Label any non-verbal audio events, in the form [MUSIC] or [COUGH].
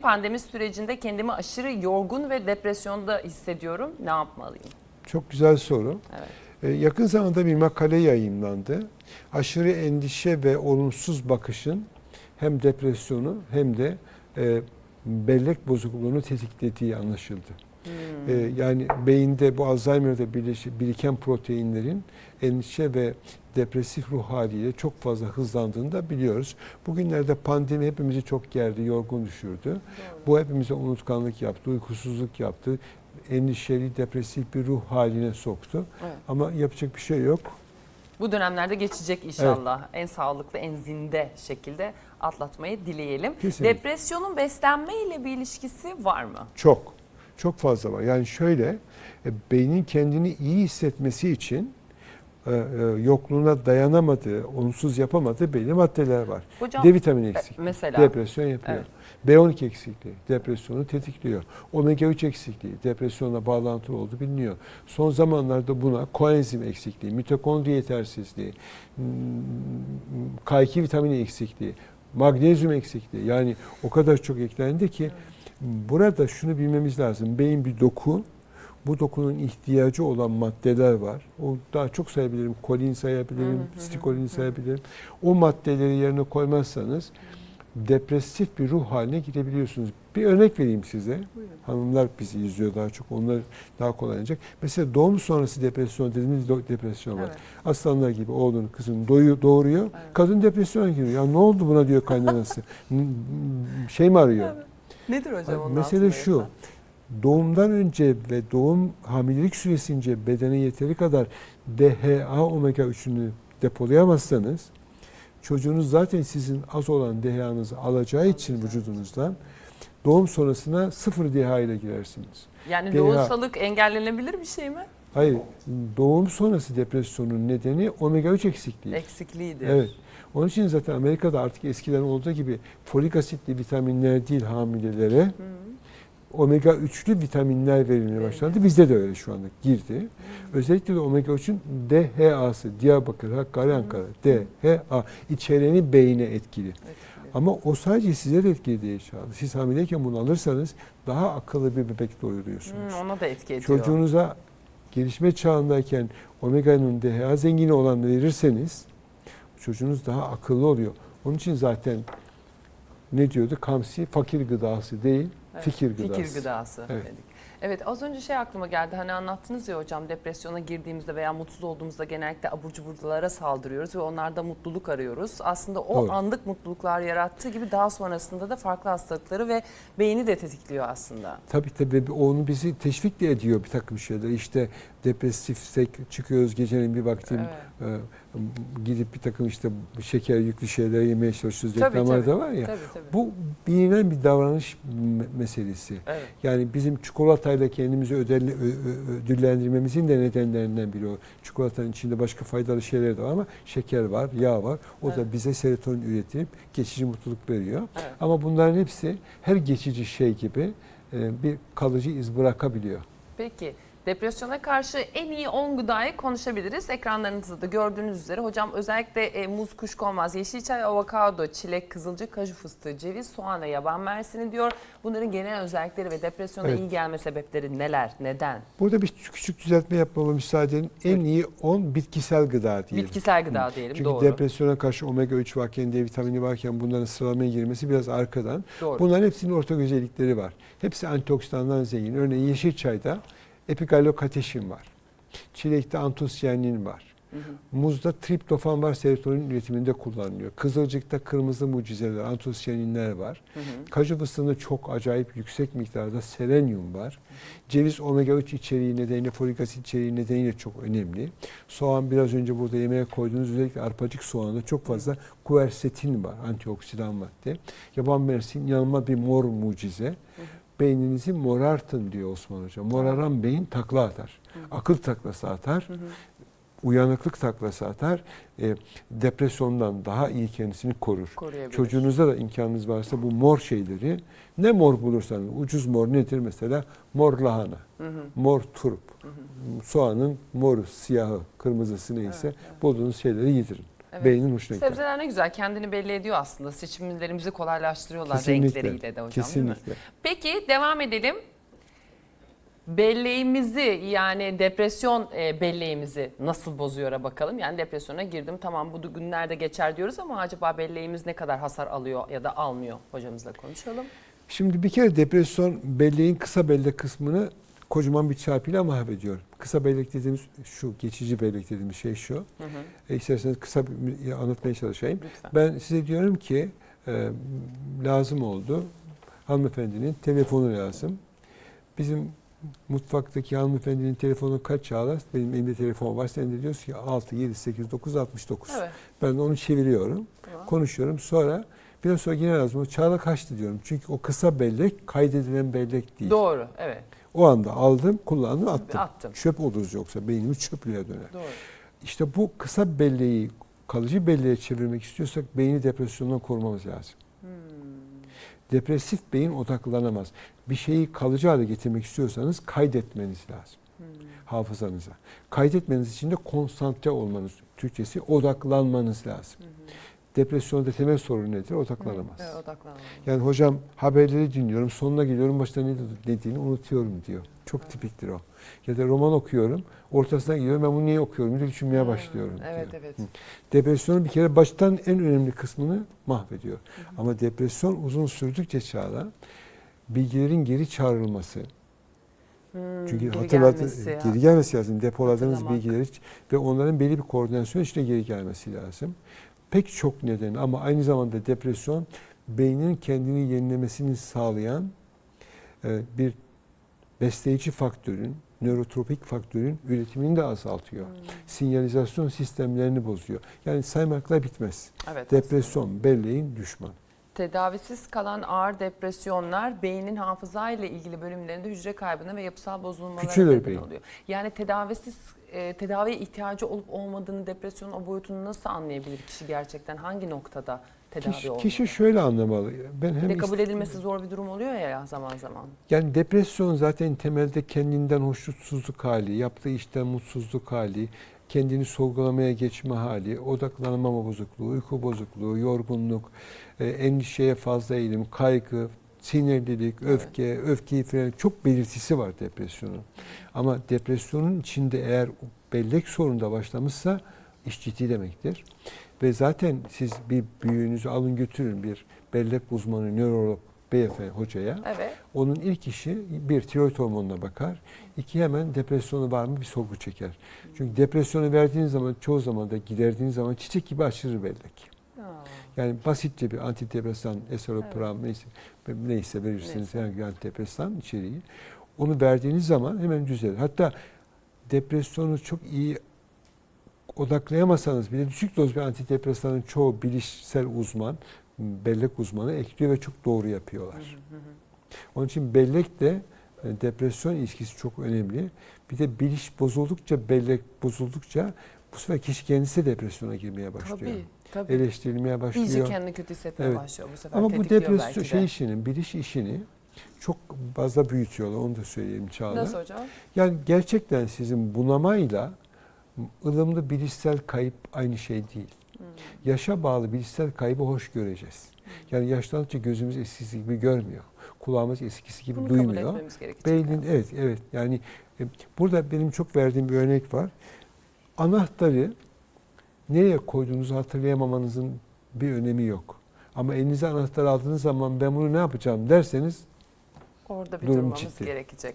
Pandemi sürecinde kendimi aşırı yorgun ve depresyonda hissediyorum. Ne yapmalıyım? Çok güzel soru. Evet. Ee, yakın zamanda bir makale yayınlandı. Aşırı endişe ve olumsuz bakışın hem depresyonu hem de e, bellek bozukluğunu tetiklediği anlaşıldı. Ee, yani beyinde bu Alzheimer'da biriken proteinlerin endişe ve depresif ruh haliyle çok fazla hızlandığını da biliyoruz. Bugünlerde pandemi hepimizi çok gerdi, yorgun düşürdü. Bu hepimize unutkanlık yaptı, uykusuzluk yaptı, endişeli, depresif bir ruh haline soktu. Evet. Ama yapacak bir şey yok. Bu dönemlerde geçecek inşallah. En sağlıklı, en zinde şekilde atlatmayı dileyelim. Kesinlikle. Depresyonun beslenme ile bir ilişkisi var mı? Çok. Çok fazla var. Yani şöyle, e, beynin kendini iyi hissetmesi için e, e, yokluğuna dayanamadığı, onsuz yapamadığı belli maddeler var. Hocam D vitamini eksikliği, mesela? depresyon yapıyor. B12 eksikliği, depresyonu tetikliyor. Omega 3 eksikliği, depresyonla bağlantılı olduğu biliniyor. Son zamanlarda buna koenzim eksikliği, mitokondri yetersizliği, hmm, K2 vitamini eksikliği, magnezyum eksikliği yani o kadar çok eklendi ki burada şunu bilmemiz lazım. Beyin bir doku, bu dokunun ihtiyacı olan maddeler var. O daha çok sayabilirim. Kolin sayabilirim, stikolin sayabilirim. O maddeleri yerine koymazsanız depresif bir ruh haline girebiliyorsunuz. Bir örnek vereyim size. Hanımlar bizi izliyor daha çok. Onlar daha kolay anlayacak. Mesela doğum sonrası depresyon dediğimiz depresyon var. Evet. Aslanlar gibi oğlunu kızını doyu, doğuruyor. Kadın depresyona giriyor. Ya ne oldu buna diyor kaynanası. [LAUGHS] Şey mi arıyor? Nedir hocam onun Mesele şu. Doğumdan önce ve doğum hamilelik süresince bedene yeteri kadar DHA omega 3'ünü depolayamazsanız çocuğunuz zaten sizin az olan DHA'nızı alacağı için vücudunuzdan doğum sonrasına sıfır DHA ile girersiniz. Yani DHA. lohusalık engellenebilir bir şey mi? Hayır, doğum sonrası depresyonun nedeni omega 3 eksikliği. Eksikliğidir. Evet. Onun için zaten Amerika'da artık eskiden olduğu gibi folik asitli vitaminler değil hamilelere Hı. omega 3'lü vitaminler verilmeye başlandı. Bizde de öyle şu anda girdi. Özellikle de omega 3'ün DHA'sı, Diyarbakır, Hakkari, Ankara, DHA içeriğini beyine etkili. Etkili. Ama o sadece size de etkili değil anda. Siz hamileyken bunu alırsanız daha akıllı bir bebek doyuruyorsunuz. Hı, ona da etki ediyor. Çocuğunuza gelişme çağındayken omega'nın DHA zengini olan verirseniz çocuğunuz daha akıllı oluyor. Onun için zaten ne diyordu? Kamsi fakir gıdası değil, Evet, fikir gıdası. Fikir gıdası Evet. dedik. Evet az önce şey aklıma geldi hani anlattınız ya hocam depresyona girdiğimizde veya mutsuz olduğumuzda genellikle abur cuburlara saldırıyoruz ve onlarda mutluluk arıyoruz. Aslında o Doğru. anlık mutluluklar yarattığı gibi daha sonrasında da farklı hastalıkları ve beyni de tetikliyor aslında. Tabii tabii onu bizi teşvik de ediyor bir takım şeyler. İşte depresifsek çıkıyoruz gecenin bir vakti Evet. e, gidip bir takım işte şeker yüklü şeyler yemeye çalışıyoruz. Tabii, Reklamlarda tabii. var ya. Tabii tabii. Bu bilinen bir davranış me- meselesi. Evet. Yani bizim çikolatayla kendimizi ödelle- ö- ö- ödüllendirmemizin de nedenlerinden biri o. Çikolatanın içinde başka faydalı şeyler de var ama şeker var, yağ var. O Evet. da bize serotonin üretip geçici mutluluk veriyor. Evet. Ama bunların hepsi her geçici şey gibi e, bir kalıcı iz bırakabiliyor. Peki depresyona karşı en iyi 10 gıdayı konuşabiliriz. Ekranlarınızda da gördüğünüz üzere hocam özellikle e, muz, kuşkonmaz, yeşil çay, avokado, çilek, kızılcık, kaju fıstığı, ceviz, soğan ve yaban mersini diyor. Bunların genel özellikleri ve depresyona Evet. iyi gelme sebepleri neler, neden? Burada bir küçük, düzeltme yapmama müsaade edin. En iyi 10 bitkisel gıda diyelim. Bitkisel gıda diyelim Çünkü doğru. depresyona karşı omega 3 varken, D vitamini varken bunların sıralamaya girmesi biraz arkadan. doğru. Bunların hepsinin ortak özellikleri var. Hepsi antioksidandan zengin. Örneğin yeşil çayda epigalokateşin var. Çilekte antosiyanin var. Hı hı. Muzda triptofan var, serotonin üretiminde kullanılıyor. Kızılcıkta kırmızı mucizeler, antosiyaninler var. Hı hı. Kaju fıstığında çok acayip yüksek miktarda selenyum var. Ceviz omega 3 içeriği nedeniyle, folik asit içeriği nedeniyle çok önemli. Soğan biraz önce burada yemeğe koyduğunuz özellikle arpacık soğanda çok fazla kuersetin var, antioksidan madde. Yaban mersin yanılma bir mor mucize. Beyninizi morartın diyor Osman Hoca. Moraran beyin takla atar. Akıl taklası atar. Hı hı. Uyanıklık taklası atar. E, depresyondan daha iyi kendisini korur. Çocuğunuzda da imkanınız varsa bu mor şeyleri ne mor bulursanız ucuz mor nedir mesela mor lahana, Hı hı. mor turp, Hı hı. soğanın moru, siyahı, kırmızısı neyse Evet, evet. bulduğunuz şeyleri yedirin. Evet. beynin hoşuna gider. Sebzeler ne güzel kendini belli ediyor aslında. Seçimlerimizi kolaylaştırıyorlar Kesinlikle. renkleriyle de hocam? Kesinlikle. Peki devam edelim. Belleğimizi yani depresyon e, belleğimizi nasıl bozuyor'a bakalım. Yani depresyona girdim tamam bu günlerde geçer diyoruz ama acaba belleğimiz ne kadar hasar alıyor ya da almıyor hocamızla konuşalım. Şimdi bir kere depresyon belleğin kısa bellek kısmını kocaman bir çarpıyla mahvediyor. Kısa bellek dediğimiz şu, geçici bellek dediğimiz şey şu. Hı hı. E, isterseniz kısa bir anlatmaya çalışayım. Lütfen. Ben size diyorum ki e, lazım oldu. Hanımefendinin telefonu lazım. Bizim mutfaktaki hanımefendinin telefonu kaç çağlar? Benim elimde telefon var. Sen de diyorsun ki 6, 7, 8, 9, 69. Evet. Ben onu çeviriyorum. Tamam. Konuşuyorum. Sonra biraz sonra yine lazım. Çağla kaçtı diyorum. Çünkü o kısa bellek kaydedilen bellek değil. Doğru. Evet. O anda aldım, kullandım, attım. Attım. Çöp oluruz yoksa beynimiz çöplüğe döner. Doğru. İşte bu kısa belleği kalıcı belleğe çevirmek istiyorsak beyni depresyondan korumamız lazım. Hmm. Depresif beyin odaklanamaz. Bir şeyi kalıcı hale getirmek istiyorsanız kaydetmeniz lazım Hmm. hafızanıza. Kaydetmeniz için de konsantre olmanız, Türkçesi odaklanmanız lazım. Hı. Depresyonda temel sorun nedir? Odaklanamaz. Evet, odaklanamaz. Yani hocam haberleri dinliyorum, sonuna geliyorum, başta ne dediğini unutuyorum diyor. Çok tipiktir o. Ya da roman okuyorum, ortasına geliyorum, ben bunu niye okuyorum diye düşünmeye başlıyorum Evet diyor. evet. Hı. Depresyonun bir kere baştan en önemli kısmını mahvediyor. Ama depresyon uzun sürdükçe çağla bilgilerin geri çağrılması. Hmm, Çünkü ya. geri gelmesi lazım. Depoladığınız bilgileri ve onların belli bir koordinasyon içinde geri gelmesi lazım. Pek çok neden ama aynı zamanda depresyon beynin kendini yenilemesini sağlayan e, bir besleyici faktörün, nörotropik faktörün üretimini de azaltıyor. Hmm. Sinyalizasyon sistemlerini bozuyor. Yani saymakla bitmez. Evet. Depresyon belleğin düşman. Tedavisiz kalan ağır depresyonlar beynin hafıza ile ilgili bölümlerinde hücre kaybına ve yapısal bozulmalara Küçülür neden beyin. oluyor. Yani tedavisiz e, tedaviye ihtiyacı olup olmadığını depresyonun o boyutunu nasıl anlayabilir kişi gerçekten? Hangi noktada tedavi Kişi, olmalı? kişi şöyle anlamalı. Ben hem de kabul edilmesi zor bir durum oluyor ya zaman zaman. Yani depresyon zaten temelde kendinden hoşnutsuzluk hali, yaptığı işten mutsuzluk hali, kendini sorgulamaya geçme hali, odaklanma bozukluğu, uyku bozukluğu, yorgunluk, e, endişeye fazla eğilim, kaygı, sinirlilik, öfke, öfkeyi falan çok belirtisi var depresyonun. Ama depresyonun içinde eğer bellek sorunu başlamışsa iş ciddi demektir. Ve zaten siz bir büyüğünüzü alın götürün bir bellek uzmanı, nörolog beyefendi hocaya. Evet. Onun ilk işi bir tiroid hormonuna bakar. iki hemen depresyonu var mı bir sorgu çeker. Çünkü depresyonu verdiğiniz zaman çoğu zaman da giderdiğiniz zaman çiçek gibi aşırı bellek. Yani basitçe bir antidepresan, esopram neyse, neyse verirsiniz Neyse. herhangi bir antidepresan içeriği. Onu verdiğiniz zaman hemen düzelir. Hatta depresyonu çok iyi odaklayamasanız bile düşük doz bir antidepresanın çoğu bilişsel uzman, bellek uzmanı ekliyor ve çok doğru yapıyorlar. Onun için bellek de e, depresyon ilişkisi çok önemli. Bir de biliş bozuldukça, bellek bozuldukça bu sefer kişi kendisi de depresyona girmeye başlıyor. Tabii. Tabii. Eleştirilmeye başlıyor. İyice kendini kötü hissetmeye Evet. başlıyor bu sefer. Ama bu depresyon de. şey işinin, biliş işini çok fazla büyütüyorlar. Onu da söyleyeyim Çağla. Nasıl hocam? Yani gerçekten sizin bunamayla ılımlı bilişsel kayıp aynı şey değil. Hmm. Yaşa bağlı bilişsel kaybı hoş göreceğiz. Yani yaşlandıkça gözümüz eskisi gibi görmüyor. Kulağımız eskisi gibi Bunu duymuyor. Beynin evet evet yani e, burada benim çok verdiğim bir örnek var. Anahtarı nereye koyduğunuzu hatırlayamamanızın bir önemi yok. Ama elinize anahtar aldığınız zaman ben bunu ne yapacağım derseniz Orada bir Durum durmamız ciddi. gerekecek.